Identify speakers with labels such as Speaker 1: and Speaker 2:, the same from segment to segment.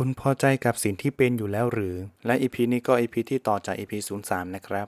Speaker 1: คุณพอใจกับสิ่งที่เป็นอยู่แล้วหรือ และอีพีนี้ก็อีพีที่ต่อจากอีพี03 นะครับ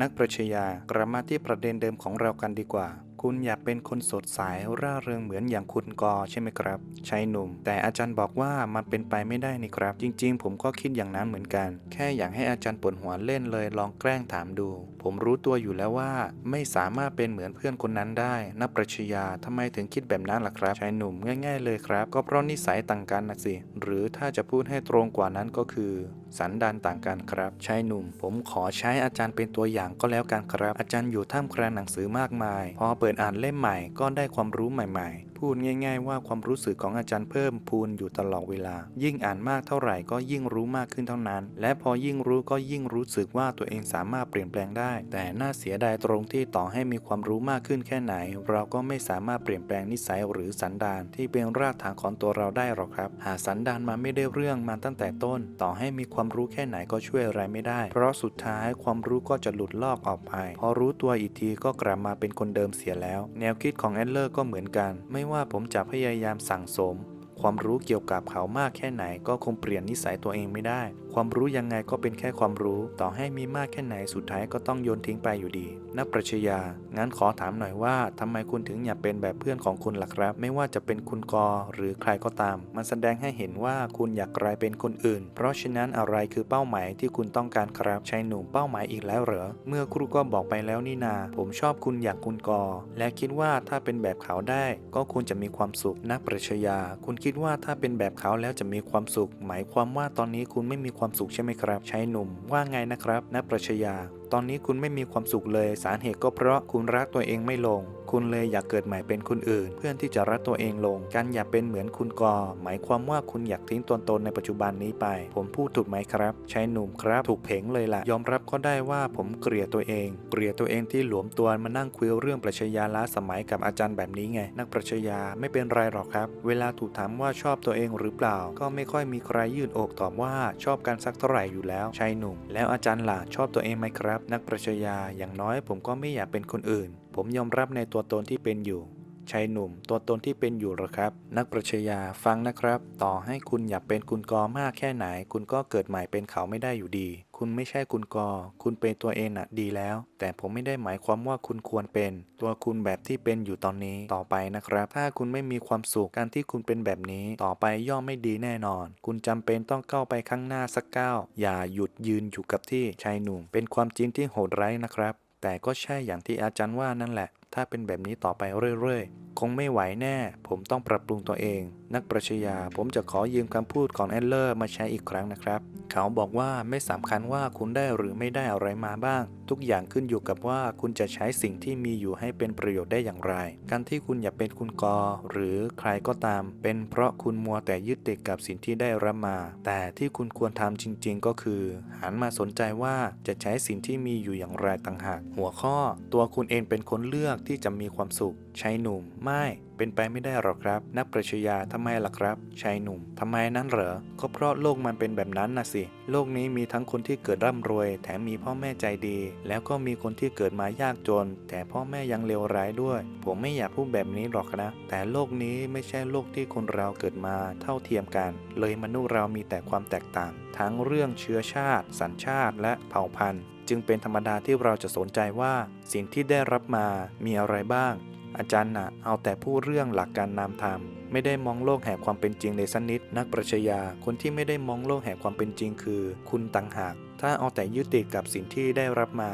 Speaker 1: นักปรัชญากลับมาที่ประเด็นเดิมของเรากันดีกว่า คุณอยากเป็นคนสดใสร่าเริงเหมือนอย่างคุณกอใช่ไหมครับชายหนุ่ม แต่อาจารย์บอกว่ามันเป็นไปไม่ได้นี่ครับ จริง ๆ ผมก็คิดอย่างนั้นเหมือนกัน แค่อยากให้อาจารย์ปวดหัวเล่นเลยลองแกล้งถามดู ผมรู้ตัวอยู่แล้วว่า ไม่สามารถเป็นเหมือนเพื่อนคนนั้นได้ นักปรัชญาทำไมถึงคิดแบบนั้นล่ะครับชายหนุ่มง่าย ๆ เลยครับ ก็เพราะนิสัยต่างกันนะสิหรือถ้าจะพูดให้ตรงกว่านั้นก็คือ สันดานต่างกันครับชายหนุ่ม ผมขอใช้อาจารย์เป็นตัวอย่างก็แล้วกันครับ อาจารย์อยู่ท่ามกลางหนังสือมากมาย พอเปิดอ่านเล่มใหม่ก็ได้ความรู้ใหม่ ๆ พูดง่าย ๆ ว่าความรู้สึกของอาจารย์เพิ่มพูนอยู่ตลอดเวลา ยิ่งอ่านมากเท่าไหร่ก็ยิ่งรู้มากขึ้นเท่านั้น และพอยิ่งรู้ก็ยิ่งรู้สึกว่าตัวเองสามารถเปลี่ยนแปลงได้ แต่น่าเสียดายตรงที่ต่อให้มีความรู้มากขึ้นแค่ไหน เราก็ไม่สามารถเปลี่ยนแปลงนิสัยหรือสันดานที่เป็นรากฐานของตัวเราได้หรอกครับ หาสันดานมาไม่ได้เรื่องมาตั้งแต่ต้น ต่อให้มีความรู้แค่ไหนก็ช่วยอะไรไม่ได้ เพราะสุดท้ายความรู้ก็จะหลุดลอกออกไป พอรู้ตัวอีกทีก็กลับมาเป็นคนเดิมเสียแล้ว แนวคิดของแอดเลอร์ก็เหมือนกัน ไม่ว่าผมจะพยายามสั่งสม ความรู้เกี่ยวกับเขามากแค่ไหนก็คงเปลี่ยนนิสัยตัวเองไม่ได้ความรู้ยังไงก็เป็นแค่ความรู้ ต่อให้มีมากแค่ไหนสุดท้ายก็ต้องโยนทิ้งไปอยู่ดี นักปรัชญา งั้นขอถามหน่อยว่าทำไมคุณถึงอยากเป็นแบบเพื่อนของคุณล่ะครับ ไม่ว่าจะเป็นคุณกอหรือใครก็ตาม มันแสดงให้เห็นว่าคุณอยากกลายเป็นคนอื่น เพราะฉะนั้นอะไรคือเป้าหมายที่คุณต้องการครับชายหนุ่มเป้าหมายอีกแล้วเหรอ เมื่อครูก็บอกไปแล้วนี่นา ผมชอบคุณอยากคุณกอ และคิดว่าถ้าเป็นแบบเขาได้ ก็ควรจะมีความสุขนักปรัชญา คุณคิดว่าถ้าเป็นแบบเขาแล้วจะมีความสุข หมายความว่าตอนนี้คุณไม่มีความสุขใช่ไหมครับ ชายหนุ่มว่าไงนะครับนักปรัชญา ตอนนี้คุณไม่มีความสุขเลย สาเหตุก็เพราะคุณรักตัวเองไม่ลง คุณเลยอยากเกิดใหม่เป็นคนอื่น เพื่อที่จะรักตัวเองลง การอยากเป็นเหมือนคุณกอ หมายความว่าคุณอยากทิ้งตนตนในปัจจุบันนี้ไป ผมพูดถูกไหมครับชายหนุ่มครับถูกเพงเลยล่ะ ยอมรับก็ได้ว่าผมเกลียดตัวเอง เกลียดตัวเองที่หลวมตัวมานั่งคุยเรื่องปรัชญาล้าสมัยกับอาจารย์แบบนี้ไง นักปรัชญาไม่เป็นไรหรอกครับ เวลาถูกถามว่าชอบตัวเองหรือเปล่า ก็ไม่ค่อยมีใครยื่นอกตอบว่าชอบกันสักเท่าไหร่อยู่แล้วชายหนุ่ม แล้วอาจารย์ล่ะชอบตัวเองไหมครับนักปรัชญาอย่างน้อยผมก็ไม่อยากเป็นคนอื่น ผมยอมรับในตัวตนที่เป็นอยู่ชายหนุ่ม ตัวตนที่เป็นอยู่หรอครับ นักปรัชญาฟังนะครับ ต่อให้คุณอยากเป็นคุณกอมากแค่ไหน คุณก็เกิดใหม่เป็นเขาไม่ได้อยู่ดี คุณไม่ใช่คุณกอ คุณเป็นตัวเองน่ะดีแล้ว แต่ผมไม่ได้หมายความว่าคุณควรเป็น ตัวคุณแบบที่เป็นอยู่ตอนนี้ต่อไปนะครับ ถ้าคุณไม่มีความสุขการที่คุณเป็นแบบนี้ต่อไปย่อมไม่ดีแน่นอน คุณจำเป็นต้องก้าวไปข้างหน้าสักก้าวอย่าหยุดยืนอยู่กับที่ชายหนุ่ม เป็นความจริงที่โหดร้ายนะครับ แต่ก็ใช่อย่างที่อาจารย์ว่านั่นแหละ ถ้าเป็นแบบนี้ต่อไปเรื่อยๆ คงไม่ไหวแน่ ผมต้องปรับปรุงตัวเอง นักปรัชญาผมจะขอยืมคำพูดของแอดเลอร์มาใช้อีกครั้งนะครับ เขาบอกว่าไม่สำคัญว่าคุณได้หรือไม่ได้อะไรมาบ้าง ทุกอย่างขึ้นอยู่กับว่าคุณจะใช้สิ่งที่มีอยู่ให้เป็นประโยชน์ได้อย่างไร การที่คุณอยากเป็นคุณกอ หรือใครก็ตาม เป็นเพราะคุณมัวแต่ยึดติดกับสิ่งที่ได้รับมา แต่ที่คุณควรทำจริง ๆ ก็คือ หันมาสนใจว่าจะใช้สิ่งที่มีอยู่อย่างไรต่างหาก หัวข้อ ตัวคุณเองเป็นคนเลือกที่จะมีความสุข ใชายหนุ่มไม่ เป็นไปไม่ได้หรอกครับ นักปรัชญาทำไมล่ะครับ ชายหนุ่มทำไมนั้นเหรอ ก็เพราะโลกมันเป็นแบบนั้นนะสิ โลกนี้มีทั้งคนที่เกิดร่ำรวย แถมมีพ่อแม่ใจดี แล้วก็มีคนที่เกิดมายากจน แต่พ่อแม่ยังเลวร้ายด้วย ผมไม่อยากพูดแบบนี้หรอกนะ แต่โลกนี้ไม่ใช่โลกที่คนเราเกิดมาเท่าเทียมกัน เลยมนุษย์เรามีแต่ความแตกต่าง ทั้งเรื่องเชื้อชาติ สัญชาติ และเผ่าพันธุ์ จึงเป็นธรรมดาที่เราจะสนใจว่าสิ่งที่ได้รับมามีอะไรบ้าง อาจารย์น่ะเอาแต่พูดเรื่องหลักการนามธรรม ไม่ได้มองโลกแห่งความเป็นจริงเลยสักนิดนักปรัชญาคนที่ไม่ได้มองโลกแห่งความเป็นจริงคือ คุณตังหาก ถ้าเอาแต่ยึดติดกับสิ่งที่ได้รับมา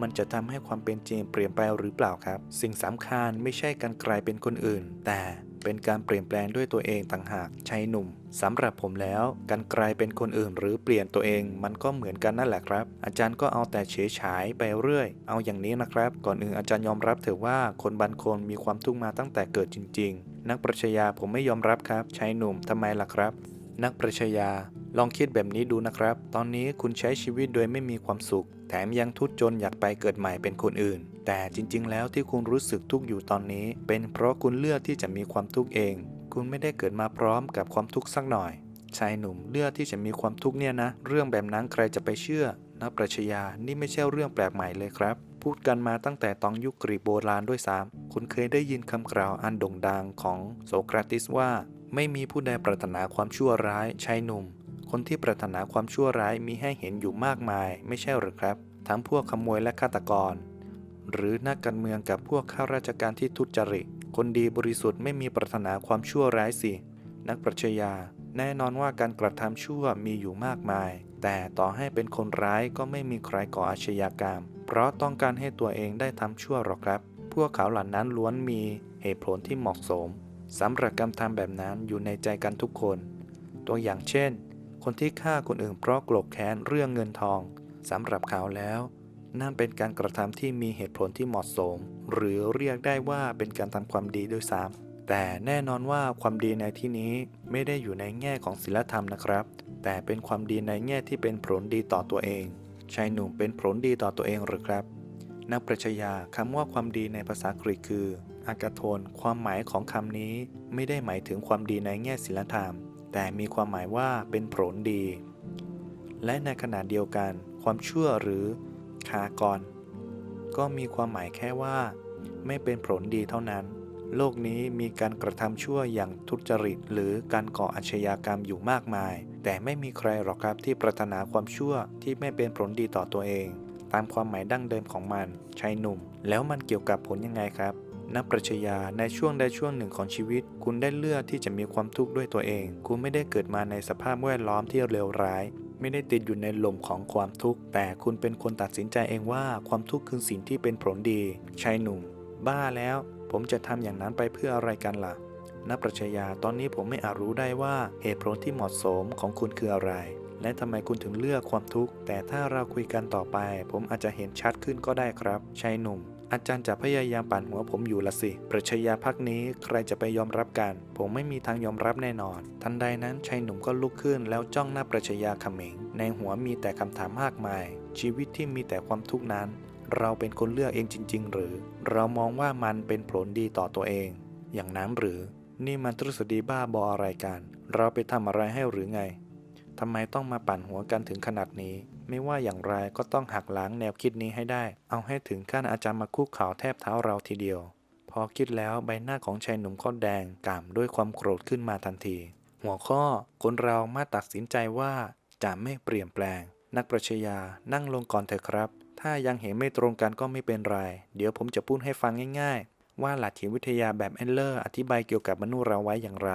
Speaker 1: มันจะทำให้ความเป็นจริงเปลี่ยนไปหรือเปล่าครับ สิ่งสำคัญไม่ใช่การกลายเป็นคนอื่น แต่ เป็นการเปลี่ยนแปลงด้วยตัวเองต่างหากชายหนุ่มสำหรับผมแล้ว การกลายเป็นคนอื่นหรือเปลี่ยนตัวเอง มันก็เหมือนกันนั่นแหละครับ อาจารย์ก็เอาแต่เฉยฉายไปเรื่อย เอาอย่างนี้นะครับ ก่อนอื่นอาจารย์ยอมรับเถอะว่าคนบางคนมีความทุกข์มาตั้งแต่เกิดจริง ๆ นักปรัชญาผมไม่ยอมรับครับชายหนุ่มทำไมล่ะครับ นักปรัชญาลองคิดแบบนี้ดูนะครับ ตอนนี้คุณใช้ชีวิตโดยไม่มีความสุข แถมยังทุจจนอยากไปเกิดใหม่เป็นคนอื่น แต่จริง ๆ แล้วที่คุณรู้สึกทุกข์อยู่ตอนนี้ เป็นเพราะคุณเลือกที่จะมีความทุกข์เอง คุณไม่ได้เกิดมาพร้อมกับความทุกข์สักหน่อย ชายหนุ่มเลือกที่จะมีความทุกข์เนี่ยนะ เรื่องแบบนั้นใครจะไปเชื่อนักปรัชญานี่ไม่ใช่เรื่องแปลกใหม่เลยครับ พูดกันมาตั้งแต่ตอนยุคกรีกโบราณด้วยซ้ำคุณเคยได้ยินคำกล่าวอันโด่งดังของโสเคราติสว่า ไม่มีผู้ใดปรารถนาความชั่วร้ายชายหนุ่ม คนที่ปรารถนาความชั่วร้ายมีให้เห็นอยู่มากมาย ไม่ใช่หรือครับ ทั้งพวกขโมยและฆาตกร หรือนักการเมืองกับพวกข้าราชการที่ทุจริต คนดีบริสุทธิ์ไม่มีปรารถนาความชั่วร้ายสิ นักปรัชญา แน่นอนว่าการกระทำชั่วมีอยู่มากมาย แต่ต่อให้เป็นคนร้ายก็ไม่มีใครก่ออาชญากรรม เพราะต้องการให้ตัวเองได้ทำชั่วหรอกครับ พวกเขาเหล่านั้นล้วนมีเหตุผลที่เหมาะสมสำหรับการทำแบบนั้นอยู่ในใจกันทุกคน ตัวอย่างเช่น คนที่ฆ่าคนอื่นเพราะโกรธแค้นเรื่องเงินทองสำหรับเขาแล้ว นั่นเป็นการกระทำที่มีเหตุผลที่เหมาะสม หรือเรียกได้ว่าเป็นการทำความดีด้วยซ้ำแต่แน่นอนว่าความดีในที่นี้ไม่ได้อยู่ในแง่ของศีลธรรมนะครับ แต่เป็นความดีในแง่ที่เป็นผลดีต่อตัวเองชายหนุ่มเป็นผลดีต่อตัวเองหรือครับ นักปรัชญาคำว่าความดีในภาษากรีกคืออากาโทน ความหมายของคำนี้ไม่ได้หมายถึงความดีในแง่ศีลธรรม แต่มีความหมายว่าเป็นผลดี และในขณะเดียวกัน ความชั่วหรือ คากร ก็มีความหมายแค่ว่า ไม่เป็นผลดีเท่านั้น โลกนี้มีการกระทำชั่วอย่างทุจริต หรือการก่ออาชญากรรมอยู่มากมาย แต่ไม่มีใครหรอกครับที่ปรารถนาความชั่วที่ไม่เป็นผลดีต่อตัวเอง ตามความหมายดั้งเดิมของมันชายหนุ่ม แล้วมันเกี่ยวกับผลยังไงครับนักปรัชญาในช่วงใดช่วงหนึ่งของชีวิต คุณได้เลือกที่จะมีความทุกข์ด้วยตัวเอง คุณไม่ได้เกิดมาในสภาพแวดล้อมที่เลวร้าย ไม่ได้ติดอยู่ในหล่มของความทุกข์ แต่คุณเป็นคนตัดสินใจเองว่าความทุกข์คือสิ่งที่เป็นผลดีชายหนุ่ม บ้าแล้ว ผมจะทำอย่างนั้นไปเพื่ออะไรกันล่ะนักปรัชญาตอนนี้ผมไม่อาจรู้ได้ว่าเหตุผลที่เหมาะสมของคุณคืออะไร และทำไมคุณถึงเลือกความทุกข์ แต่ถ้าเราคุยกันต่อไป ผมอาจจะเห็นชัดขึ้นก็ได้ครับชายหนุ่ม อาจารย์จะพยายามปั่นหัวผมอยู่ละสิ ปรัชญาพักนี้ใครจะไปยอมรับกัน ผมไม่มีทางยอมรับแน่นอน ทันใดนั้นชายหนุ่มก็ลุกขึ้นแล้วจ้องหน้าปรัชญาเขม็งในหัวมีแต่คำถามมากมาย ชีวิตที่มีแต่ความทุกข์นั้น เราเป็นคนเลือกเองจริง ๆ หรือ เรามองว่ามันเป็นผลดีต่อตัวเอง อย่างนั้นหรือ นี่มันทฤษฎีบ้าบออะไรกัน เราไปทำอะไรให้หรือไงทำไมต้องมาปั่นหัวกันถึงขนาดนี้ ไม่ว่าอย่างไรก็ต้องหักล้างแนวคิดนี้ให้ได้ เอาให้ถึงขั้นอาจารย์มาคุกเข่าแทบเท้าเราทีเดียว พอคิดแล้วใบหน้าของชายหนุ่มก็แดงก่ำด้วยความโกรธขึ้นมาทันที หัวข้อ คนเรามาตัดสินใจว่าจะไม่เปลี่ยนแปลง นักปรัชญานั่งลงก่อนเถอะครับ ถ้ายังเห็นไม่ตรงกันก็ไม่เป็นไร เดี๋ยวผมจะพูดให้ฟังง่าย ๆ ว่าหลักจิตวิทยาแบบแอนเลอร์ อธิบายเกี่ยวกับมนุษย์เราไว้อย่างไร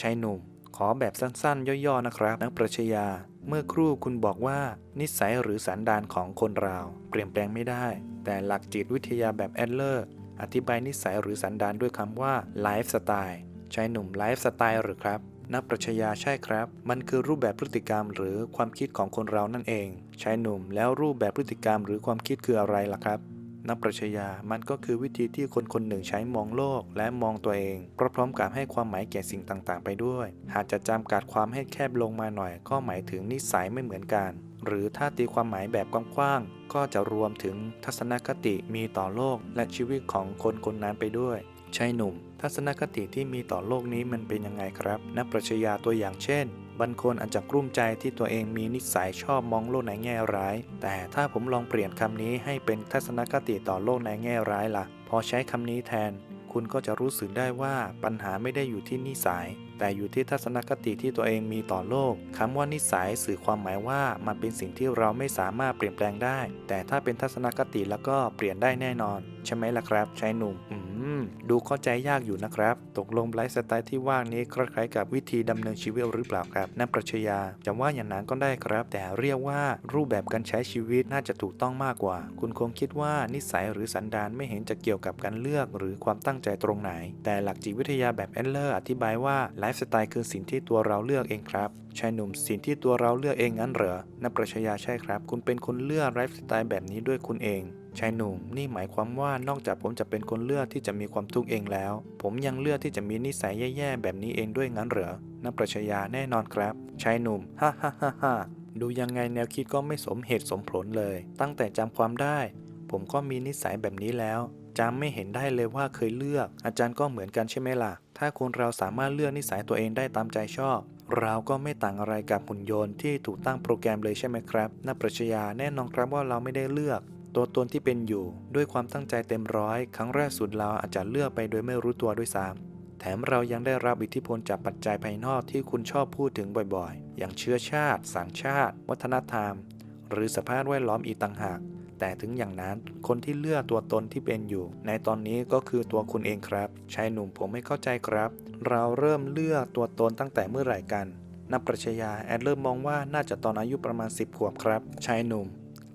Speaker 1: ชายหนุ่ม ขอแบบสั้นๆ ย่อๆนะครับนักปรัชญาเมื่อครู่คุณบอกว่า นิสัยหรือสันดานของคนเรา เปลี่ยนแปลงไม่ได้ แต่หลักจิตวิทยาแบบแอดเลอร์ อธิบายนิสัยหรือสันดานด้วยคำว่าไลฟ์สไตล์ชายหนุ่มไลฟ์สไตล์หรือครับนักปรัชญาใช่ครับ มันคือรูปแบบพฤติกรรมหรือความคิดของคนเรานั่นเองชายหนุ่มแล้วรูปแบบพฤติกรรมหรือความคิดคืออะไรล่ะครับ นักปรัชญามันก็คือวิธีที่คนคนหนึ่งใช้มองโลกและมองตัวเองพร้อมๆกับให้ความหมายแก่สิ่งต่างๆ ไปด้วย หากจะจำกัดความให้แคบลงมาหน่อย ก็หมายถึงนิสัยไม่เหมือนกัน หรือถ้าตีความหมายแบบกว้างๆก็จะรวมถึงทัศนคติมีต่อโลกและชีวิตของคนคนนั้นไปด้วยชายหนุ่ม ทัศนคติที่มีต่อโลกนี้มันเป็นยังไงครับ นักปรัชญาตัวอย่างเช่น บางคนอาจจะกลุ้มใจที่ตัวเองมีนิสัยชอบมองโลกในแง่ร้าย แต่ถ้าผมลองเปลี่ยนคำนี้ให้เป็นทัศนคติต่อโลกในแง่ร้ายล่ะ พอใช้คำนี้แทน คุณก็จะรู้สึกได้ว่าปัญหาไม่ได้อยู่ที่นิสัย แต่อยู่ที่ทัศนคติที่ตัวเองมีต่อโลกคำว่านิสัยสื่อความหมายว่ามันเป็นสิ่งที่เราไม่สามารถเปลี่ยนแปลงได้ แต่ถ้าเป็นทัศนคติแล้วก็เปลี่ยนได้แน่นอน ใช่ไหมล่ะครับชายหนุ่ม มดูเข้าใจยากอยู่นะครับ ตกลงไลฟ์สไตล์ที่ว่างนี้คล้ายๆกับวิธีดำเนินชีวิตหรือเปล่าครับนักปรัชญาจะว่าอย่างนั้นก็ได้ครับ แต่เรียกว่ารูปแบบการใช้ชีวิตน่าจะถูกต้องมากกว่า คุณคงคิดว่านิสัยหรือสันดานไม่เห็นจะเกี่ยวกับการเลือกหรือความตั้งใจตรงไหน แต่หลักจิตวิทยาแบบแอนเลอร์อธิบายว่าไลฟ์สไตล์คือสิ่งที่ตัวเราเลือกเองครับ ชายหนุ่มสิ่งที่ตัวเราเลือกเองงั้นเหรอนักปรัชญาใช่ครับ คุณเป็นคนเลือกไลฟ์สไตล์แบบนี้ด้วยคุณเอง ชายหนุ่ม นี่หมายความว่านอกจากผมจะเป็นคนเลือกที่จะมีความทุกข์เองแล้ว ผมยังเลือกที่จะมีนิสัยแย่ๆแบบนี้เองด้วยงั้นเหรอนักปรัชญาแน่นอนครับ ชายหนุ่ม ฮ่าฮ่าฮ่าฮ่าดูยังไงแนวคิดก็ไม่สมเหตุสมผลเลย ตั้งแต่จำความได้ ผมก็มีนิสัยแบบนี้แล้วจำไม่เห็นได้เลยว่าเคยเลือก อาจารย์ก็เหมือนกันใช่ไหมล่ะ ถ้าคนเราสามารถเลือกนิสัยตัวเองได้ตามใจชอบ เราก็ไม่ต่างอะไรกับหุ่นยนต์ที่ถูกตั้งโปรแกรมเลยใช่ไหมครับนักปรัชญาแน่นอนครับว่าเราไม่ได้เลือก ตัวตนที่เป็นอยู่ ด้วยความตั้งใจเต็มร้อยครั้งแรกสุดเราอาจจะเลือกไปโดยไม่รู้ตัวด้วยซ้ำแถมเรายังได้รับอิทธิพลจากปัจจัยภายนอกที่คุณชอบพูดถึงบ่อยๆ อย่างเชื้อชาติ สัญชาติ วัฒนธรรม หรือสภาพแวดล้อมอีกต่างหาก แต่ถึงอย่างนั้นคนที่เลือกตัวตนที่เป็นอยู่ ในตอนนี้ก็คือตัวคุณเองครับชายหนุ่มผมไม่เข้าใจครับ เราเริ่มเลือกตัวตนตั้งแต่เมื่อไหร่กันนักปรัชญาแอดเริ่มมองว่าน่าจะตอนอายุประมาณ 10 ขวบครับชายหนุ่ม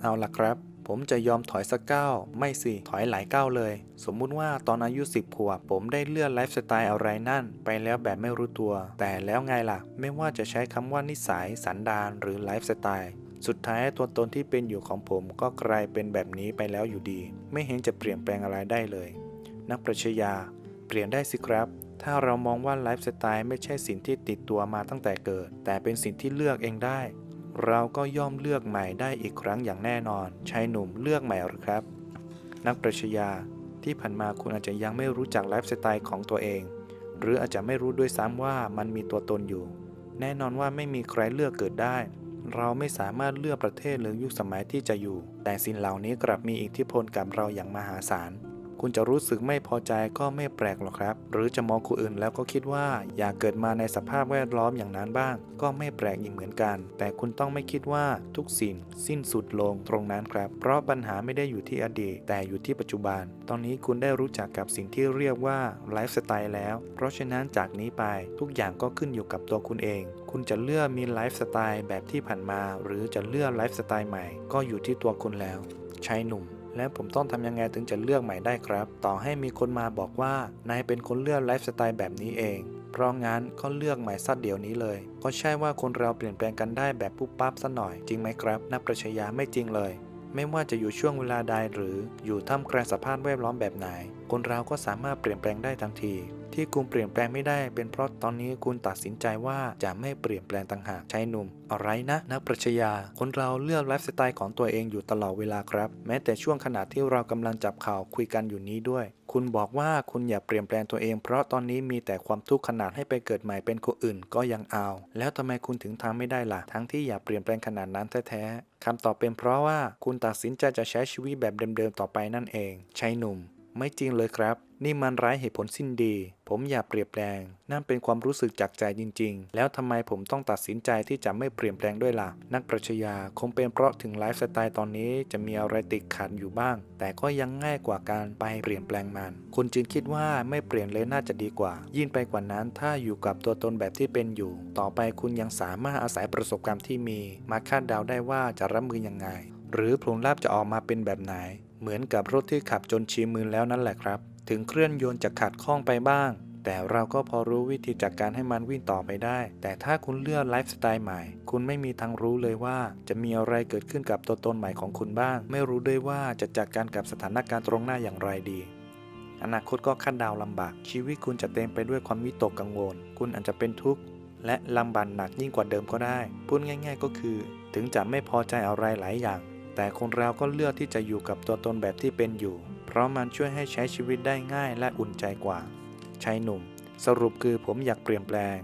Speaker 1: เอาล่ะครับ ผมจะยอมถอยสักก้าวไม่สิ ถอยหลายก้าวเลย สมมุติว่าตอนอายุ 10 ขวบ ผมได้เลือกไลฟ์สไตล์อะไรนั่น ไปแล้วแบบไม่รู้ตัว แต่แล้วไงล่ะ ไม่ว่าจะใช้คำว่านิสัย สันดานหรือไลฟ์สไตล์ สุดท้ายตัวตนที่เป็นอยู่ของผมก็กลายเป็นแบบนี้ไปแล้วอยู่ดี ไม่เห็นจะเปลี่ยนแปลงอะไรได้เลย นักปรัชญาเปลี่ยนได้สิครับ ถ้าเรามองว่าไลฟ์สไตล์ไม่ใช่สิ่งที่ติดตัวมาตั้งแต่เกิด แต่เป็นสิ่งที่เลือกเองได้ เราก็ย่อมเลือกใหม่ได้อีกครั้งอย่างแน่นอนชายหนุ่มเลือกใหม่หรือครับ นักปรัชญาที่ผ่านมาคุณอาจจะยังไม่รู้จักไลฟ์สไตล์ของตัวเอง หรืออาจจะไม่รู้ด้วยซ้ำว่ามันมีตัวตนอยู่ แน่นอนว่าไม่มีใครเลือกเกิดได้ เราไม่สามารถเลือกประเทศหรือยุคสมัยที่จะอยู่ แต่สิ่งเหล่านี้กลับมีอิทธิพลกับเราอย่างมหาศาล คุณจะรู้สึกไม่พอใจก็ไม่แปลกหรอกครับ หรือจะมองคนอื่นแล้วก็คิดว่า อยากเกิดมาในสภาพแวดล้อมอย่างนั้นบ้าง ก็ไม่แปลกอีกเหมือนกัน แต่คุณต้องไม่คิดว่าทุกสิ่งสิ้นสุดลงตรงนั้นครับ เพราะปัญหาไม่ได้อยู่ที่อดีต แต่อยู่ที่ปัจจุบัน ตอนนี้คุณได้รู้จักกับสิ่งที่เรียกว่าไลฟ์สไตล์แล้ว เพราะฉะนั้นจากนี้ไปทุกอย่างก็ขึ้นอยู่กับตัวคุณเอง คุณจะเลือกมีไลฟ์สไตล์แบบที่ผ่านมา หรือจะเลือกไลฟ์สไตล์ใหม่ ก็อยู่ที่ตัวคุณแล้วชายหนุ่ม และผมต้องทำยังไงถึงจะเลือกใหม่ได้ครับ ต่อให้มีคนมาบอกว่านายเป็นคนเลือกไลฟ์สไตล์แบบนี้เอง เพราะงั้นก็เลือกใหม่สัดเดี๋ยวนี้เลย ก็ใช่ว่าคนเราเปลี่ยนแปลงกันได้แบบปุ๊บปั๊บซะหน่อย จริงไหมครับนักประชยาไม่จริงเลย ไม่ว่าจะอยู่ช่วงเวลาใดหรืออยู่ท่ามกลางสภาพแวดล้อมแบบไหน คนเราก็สามารถเปลี่ยนแปลงได้ทันที ที่คุณเปลี่ยนแปลงไม่ได้ เป็นเพราะตอนนี้คุณตัดสินใจว่าจะไม่เปลี่ยนแปลงต่างหากชายหนุ่ม อะไรนะนักปรัชญาคนเราเลือกไลฟ์สไตล์ของตัวเองอยู่ตลอดเวลาครับ แม้แต่ช่วงขณะที่เรากำลังจับข่าวคุยกันอยู่นี้ด้วย คุณบอกว่าคุณอย่าเปลี่ยนแปลงตัวเอง เพราะตอนนี้มีแต่ความทุกข์ขนาดให้ไปเกิดใหม่เป็นคนอื่นก็ยังเอา แล้วทำไมคุณถึงทำไม่ได้ล่ะ ทั้งที่อย่าเปลี่ยนแปลงขนาดนั้นแท้ๆคำตอบเป็นเพราะว่าคุณตัดสินใจจะใช้ชีวิตแบบเดิมๆต่อไปนั่นเองชายหนุ่ม ไม่จริงเลยครับ นี่มันไร้เหตุผลสิ้นดี ผมอย่าเปลี่ยนแปลง นั่นเป็นความรู้สึกจากใจจริง ๆ แล้วทำไมผมต้องตัดสินใจที่จะไม่เปลี่ยนแปลงด้วยล่ะ นักปรัชญาคงเป็นเพราะถึงไลฟ์สไตล์ตอนนี้จะมีอะไรติดขัดอยู่บ้าง แต่ก็ยังง่ายกว่าการไปเปลี่ยนแปลงมัน คุณจึงคิดว่าไม่เปลี่ยนเลยน่าจะดีกว่า ยิ่งไปกว่านั้นถ้าอยู่กับตัวตนแบบที่เป็นอยู่ ต่อไปคุณยังสามารถอาศัยประสบการณ์ที่มี มาคาดเดาได้ว่าจะรับมือยังไง หรือผลลัพธ์จะออกมาเป็นแบบไหน เหมือนกับรถที่ขับจนชินมือแล้วนั่นแหละครับ ถึงเครื่องยนต์จะขัดข้องไปบ้าง แต่เราก็พอรู้วิธีจัดการให้มันวิ่งต่อไปได้ แต่ถ้าคุณเลือกไลฟ์สไตล์ใหม่ คุณไม่มีทางรู้เลยว่า จะมีอะไรเกิดขึ้นกับตัวตนใหม่ของคุณบ้าง ไม่รู้ด้วยว่าจะจัดการกับสถานการณ์ตรงหน้าอย่างไรดีอนาคตก็คาดดาวลำบาก ชีวิตคุณจะเต็มไปด้วยความวิตกกังวล คุณอาจจะเป็นทุกข์ และลำบากหนักยิ่งกว่าเดิมก็ได้ พูดง่าย ๆ ก็คือ ถึงจะไม่พอใจอะไรหลายอย่าง แต่คนเราก็เลือกที่จะอยู่กับตัวตนแบบที่เป็นอยู่ เพราะมันช่วยให้ใช้ชีวิตได้ง่ายและอุ่นใจกว่าชายหนุ่ม สรุปคือผมอยากเปลี่ยนแปลง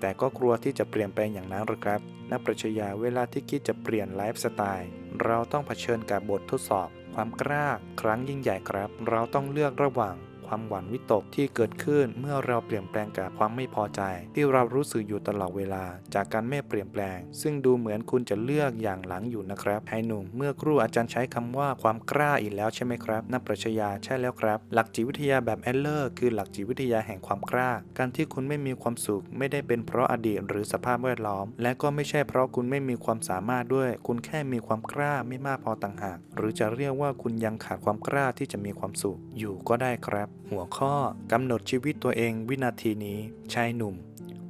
Speaker 1: แต่ก็กลัวที่จะเปลี่ยนแปลงอย่างนั้นหรอกครับนักปรัชญาเวลาที่คิดจะเปลี่ยนไลฟ์สไตล์เราต้องเผชิญกับบททดสอบ ความกล้าครั้งยิ่งใหญ่ครับ เราต้องเลือกระหว่าง ความหวั่นวิตกที่เกิดขึ้นเมื่อเราเปลี่ยนแปลงกับความไม่พอใจ ที่เรารู้สึกอยู่ตลอดเวลา จากการไม่เปลี่ยนแปลง ซึ่งดูเหมือนคุณจะเลือกอย่างหลังอยู่นะครับชายหนุ่มเมื่อครู่อาจารย์ใช้คำว่าความกล้าอีกแล้วใช่ไหมครับนักปรัชญาใช่แล้วครับ หลักจิตวิทยาแบบแอลเลอร์คือหลักจิตวิทยาแห่งความกล้า การที่คุณไม่มีความสุข ไม่ได้เป็นเพราะอดีตหรือสภาพแวดล้อม และก็ไม่ใช่เพราะคุณไม่มีความสามารถด้วย คุณแค่มีความกล้าไม่มากพอต่างหาก หรือจะเรียกว่าคุณยังขาดความกล้าที่จะมีความสุขอยู่ก็ได้ครับ หัวข้อกำหนดชีวิตตัวเองวินาทีนี้ชายหนุ่ม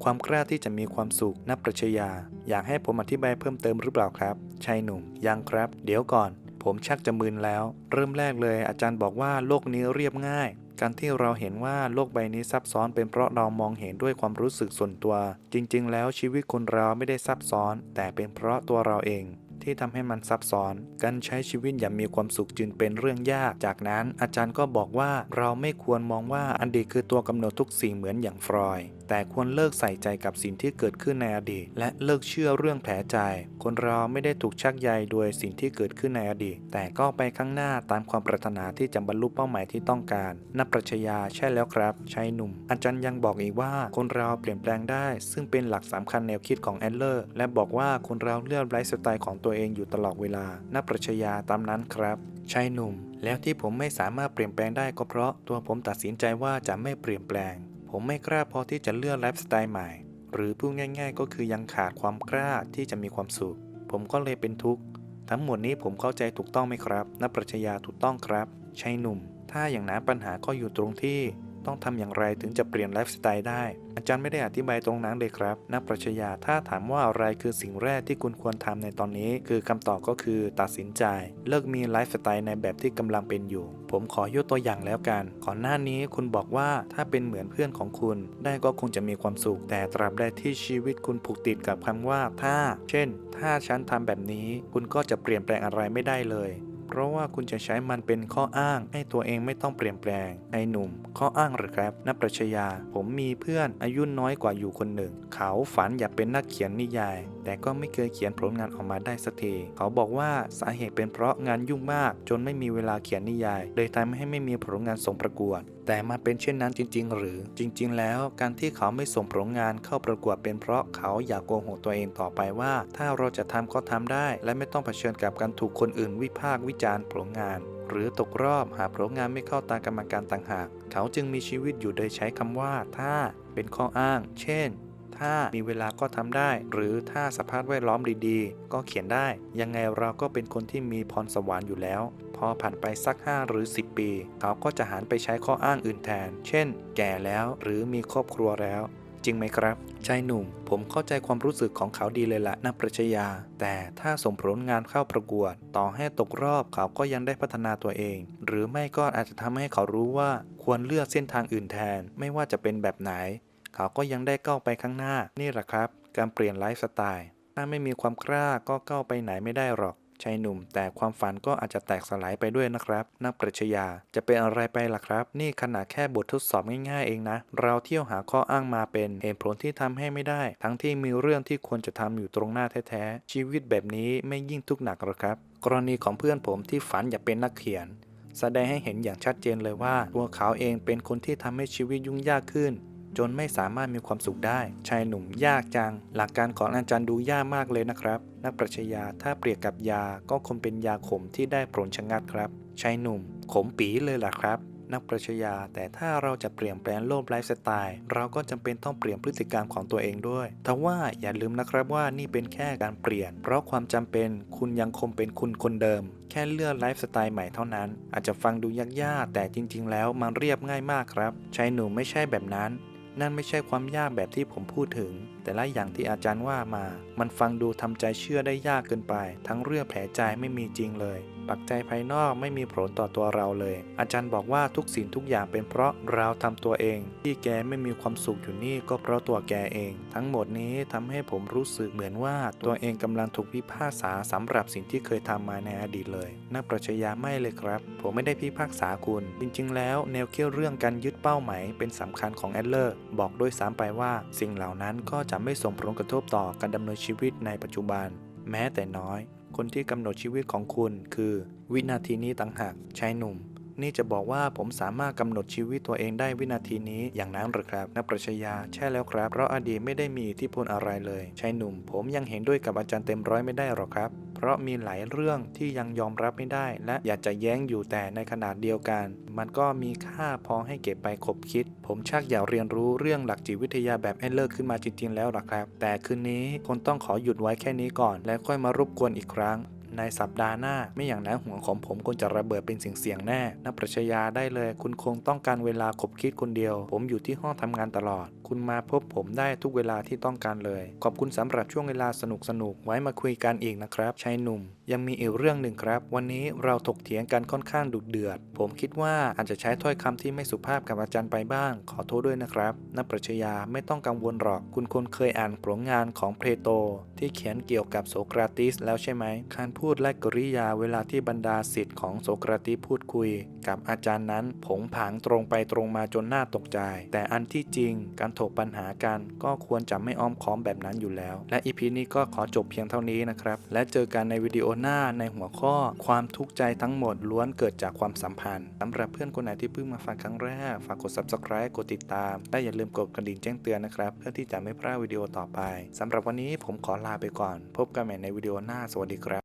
Speaker 1: ความกล้าที่จะมีความสุขนับปรัชญาอยากให้ผมอธิบายเพิ่มเติมหรือเปล่าครับชายหนุ่ม ยังครับ เดี๋ยวก่อน ผมชักจะมึนแล้ว เริ่มแรกเลย อาจารย์บอกว่าโลกนี้เรียบง่าย การที่เราเห็นว่าโลกใบนี้ซับซ้อนเป็นเพราะเรามองเห็นด้วยความรู้สึกส่วนตัว จริง ๆ แล้วชีวิตคนเราไม่ได้ซับซ้อน แต่เป็นเพราะตัวเราเอง ที่ทำให้มันซับซ้อน การใช้ชีวิตอย่างมีความสุขจึงเป็นเรื่องยาก จากนั้นอาจารย์ก็บอกว่าเราไม่ควรมองว่าอดีตคือตัวกำหนดทุกสิ่งเหมือนอย่างฟรอย แต่ควรเลิกใส่ใจกับสิ่งที่เกิดขึ้นในอดีต และเลิกเชื่อเรื่องแผลใจ คนเราไม่ได้ถูกชักใยโดยสิ่งที่เกิดขึ้นในอดีต แต่ก็ไปข้างหน้าตามความปรารถนาที่จะบรรลุเป้าหมายที่ต้องการนับปรัชญาใช่แล้วครับชายหนุ่ม อาจารย์ยังบอกอีกว่าคนเราเปลี่ยนแปลงได้ ซึ่งเป็นหลักสำคัญแนวคิดของแอดเลอร์ และบอกว่าคนเราเลือกไลฟ์สไตล์ของตัวเองอยู่ตลอดเวลานับปรัชญาตามนั้นครับชายหนุ่ม แล้วที่ผมไม่สามารถเปลี่ยนแปลงได้ก็เพราะตัวผมตัดสินใจว่าจะไม่เปลี่ยนแปลง ผมไม่กล้าพอที่จะเลือกไลฟ์สไตล์ใหม่ หรือพูดง่าย ๆ ก็คือยังขาดความกล้าที่จะมีความสุข ผมก็เลยเป็นทุกข์ ทั้งหมดนี้ผมเข้าใจถูกต้องไหมครับนักปรัชญาถูกต้องครับชายหนุ่ม ถ้าอย่างนั้นปัญหาก็อยู่ตรงที่ ต้องทำอย่างไรถึงจะเปลี่ยนไลฟ์สไตล์ได้ อาจารย์ไม่ได้อธิบายตรงนั้นเลยครับ นักปรัชญาถ้าถามว่าอะไรคือสิ่งแรกที่คุณควรทำในตอนนี้ คือคำตอบก็คือตัดสินใจ เลิกมีไลฟ์สไตล์ในแบบที่กำลังเป็นอยู่ ผมขอยกตัวอย่างแล้วกัน ก่อนหน้านี้คุณบอกว่าถ้าเป็นเหมือนเพื่อนของคุณ ได้ก็คงจะมีความสุข แต่ตราบใดที่ชีวิตคุณผูกติดกับคำว่าถ้า เช่น ถ้าฉันทำแบบนี้ คุณก็จะเปลี่ยนแปลงอะไรไม่ได้เลย เพราะว่าคุณจะใช้มันเป็นข้ออ้าง ให้ตัวเองไม่ต้องเปลี่ยนแปลงไอ้หนุ่ม ข้ออ้างหรือครับนับประชญาผมมีเพื่อนอายุน้อยกว่าอยู่คนหนึ่ง เขาฝันอยากเป็นนักเขียนนิยาย แต่ก็ไม่เคยเขียนผลงานออกมาได้สักทีเขาบอกว่าสาเหตุเป็นเพราะงานยุ่งมาก จนไม่มีเวลาเขียนนิยาย เลยทำให้ไม่มีผลงานส่งประกวดแต่มันเป็นเช่นนั้นจริง ๆ หรือจริง ๆ แล้วการที่เขาไม่ส่งผลงานเข้าประกวดเป็นเพราะเขาอยากโกหกตัวเองต่อไปว่า ถ้าเราจะทำก็ทำได้ และไม่ต้องเผชิญกับการถูกคนอื่นวิพากษ์วิจารณ์ผลงาน หรือตกรอบหากผลงานไม่เข้าตากรรมการต่างหาก เขาจึงมีชีวิตอยู่โดยใช้คำว่า ถ้าเป็นข้ออ้าง เช่น ถ้ามีเวลาก็ทำได้ หรือถ้าสภาพแวดล้อมดีๆ ก็เขียนได้ ยังไงเราก็เป็นคนที่มีพรสวรรค์อยู่แล้ว พอผ่านไปสัก 5 หรือ 10 ปี เขาก็จะหันไปใช้ข้ออ้างอื่นแทน เช่น แก่แล้วหรือมีครอบครัวแล้ว จริงไหมครับชายหนุ่ม ผมเข้าใจความรู้สึกของเขาดีเลยละนักปรัชญา แต่ถ้าส่งผลงานเข้าประกวด ต่อให้ตกรอบเขาก็ยังได้พัฒนาตัวเอง หรือไม่ก็อาจจะทำให้เขารู้ว่าควรเลือกเส้นทางอื่นแทน ไม่ว่าจะเป็นแบบไหน เขาก็ยังได้ก้าวไปข้างหน้า นี่แหละครับ การเปลี่ยนไลฟ์สไตล์ ถ้าไม่มีความกล้าก็ก้าวไปไหนไม่ได้หรอกชายหนุ่ม แต่ความฝันก็อาจจะแตกสลายไปด้วยนะครับนักปรัชญาจะเป็นอะไรไปล่ะครับ นี่ขนาดแค่บททดสอบง่ายๆเองนะ เราเที่ยวหาข้ออ้างมาเป็นเหตุผลที่ทำให้ไม่ได้ ทั้งที่มีเรื่องที่ควรจะทำอยู่ตรงหน้าแท้ๆ ชีวิตแบบนี้ไม่ยิ่งทุกข์หนักหรอครับ กรณีของเพื่อนผมที่ฝันอยากเป็นนักเขียน แสดงให้เห็นอย่างชัดเจนเลยว่า ตัวเขาเองเป็นคนที่ทำให้ชีวิตยุ่งยากขึ้น จนไม่สามารถมีความสุขได้ ชายหนุ่มยากจัง หลักการของอาจารย์ดูยากมากเลยนะครับ นักปรัชญาถ้าเปรียบกับยาก็คงเป็นยาขมที่ได้ผลชะงัดครับ ชายหนุ่ม ขมปีเลยล่ะครับ นักปรัชญาแต่ถ้าเราจะเปลี่ยนแปลงโลกไลฟ์สไตล์ เราก็จำเป็นต้องเปลี่ยนพฤติกรรมของตัวเองด้วยแต่ว่าอย่าลืมนะครับว่านี่เป็นแค่การเปลี่ยน เพราะความจำเป็นคุณยังคงเป็นคุณคนเดิมแค่เลือกไลฟ์สไตล์ใหม่เท่านั้น อาจจะฟังดูยากๆแต่จริง ๆ แล้วมันเรียบง่ายมากครับชายหนุ่มไม่ใช่แบบนั้น นั่นไม่ใช่ความยากแบบที่ผมพูดถึง แต่ละอย่างที่อาจารย์ว่ามา มันฟังดูทำใจเชื่อได้ยากเกินไป ทั้งเรื่องแผลใจไม่มีจริงเลย ปักใจภายนอกไม่มีผลต่อตัวเราเลย อาจารย์บอกว่าทุกสิ่งทุกอย่างเป็นเพราะเราทำตัวเอง ที่แกไม่มีความสุขอยู่นี่ก็เพราะตัวแกเอง ทั้งหมดนี้ทำให้ผมรู้สึกเหมือนว่าตัวเองกำลังถูกพิพากษาสำหรับสิ่งที่เคยทำมาในอดีตเลยนักปรัชญาไม่เลยครับ ผมไม่ได้พิพากษาคุณ จริง ๆ แล้ว แนวเคิดเรื่องการยึดเป้าหมายเป็นสำคัญของแอดเลอร์ บอกด้วยซ้ำไปว่า สิ่งเหล่านั้นก็จะไม่ส่งผลกระทบต่อการดำเนินชีวิตในปัจจุบัน แม้แต่น้อย คนที่กำหนดชีวิตของคุณคือ วินาทีนี้ต่างหากชายหนุ่ม นี่จะบอกว่าผมสามารถกำหนดชีวิตตัวเองได้วินาทีนี้อย่างนั้นหรือครับนักปรัชญาใช่แล้วครับ เพราะอดีตไม่ได้มีอิทธิพลอะไรเลยชายหนุ่ม ผมยังเห็นด้วยกับอาจารย์เต็มร้อยไม่ได้หรอกครับ เพราะมีหลายเรื่องที่ยังยอมรับไม่ได้ และอยากจะแย้งอยู่แต่ในขนาดเดียวกัน มันก็มีค่าพอให้เก็บไปคบคิด ผมชักอยากเรียนรู้เรื่องหลักจิตวิทยาแบบแอนเลอร์ขึ้นมาจริงๆแล้วหรอครับ แต่คืนนี้คนต้องขอหยุดไว้แค่นี้ก่อน แล้วค่อยมารบกวนอีกครั้ง ในสัปดาห์หน้า ไม่อย่างนั้นหัวของผมคงจะระเบิดเป็นเสียงๆแน่ นักปรัชญาได้เลย คุณคงต้องการเวลาขบคิดคนเดียว ผมอยู่ที่ห้องทำงานตลอด คุณมาพบผมได้ทุกเวลาที่ต้องการเลย ขอบคุณสำหรับช่วงเวลาสนุกๆไว้มาคุยกันอีกนะครับชายหนุ่ม ยังมีอีกเรื่องหนึ่งครับ วันนี้เราถกเถียงกันค่อนข้างดุเดือด ผมคิดว่าอาจจะใช้ถ้อยคำที่ไม่สุภาพกับอาจารย์ไปบ้าง ขอโทษด้วยนะครับนักปรัชญาไม่ต้องกังวลหรอก คุณควรเคยอ่านผลงานของเพลโต ที่เขียนเกี่ยวกับโสเคราติสแล้วใช่ไหมการพูดและกริยาเวลาที่บรรดาศิษย์ของโสกราติพูดคุย กับอาจารย์นั้น ผงผางตรงไปตรงมาจนน่าตกใจ แต่อันที่จริงการถกปัญหากันก็ควรจะไม่อ้อมค้อมแบบนั้นอยู่แล้ว และอีพีนี้ก็ขอจบเพียงเท่านี้นะครับ และเจอกันในวิดีโอหน้าในหัวข้อ ความทุกข์ใจทั้งหมดล้วนเกิดจากความสัมพันธ์สำหรับเพื่อนคนไหนที่เพิ่งมาฟังครั้งแรกฝากกด subscribe กดติดตาม และอย่าลืมกดกระดิ่งแจ้งเตือนนะครับ เพื่อที่จะไม่พลาดวิดีโอต่อไปสำหรับวันนี้ผมขอลาไปก่อน พบกันใหม่ในวิดีโอหน้าสวัสดีครับ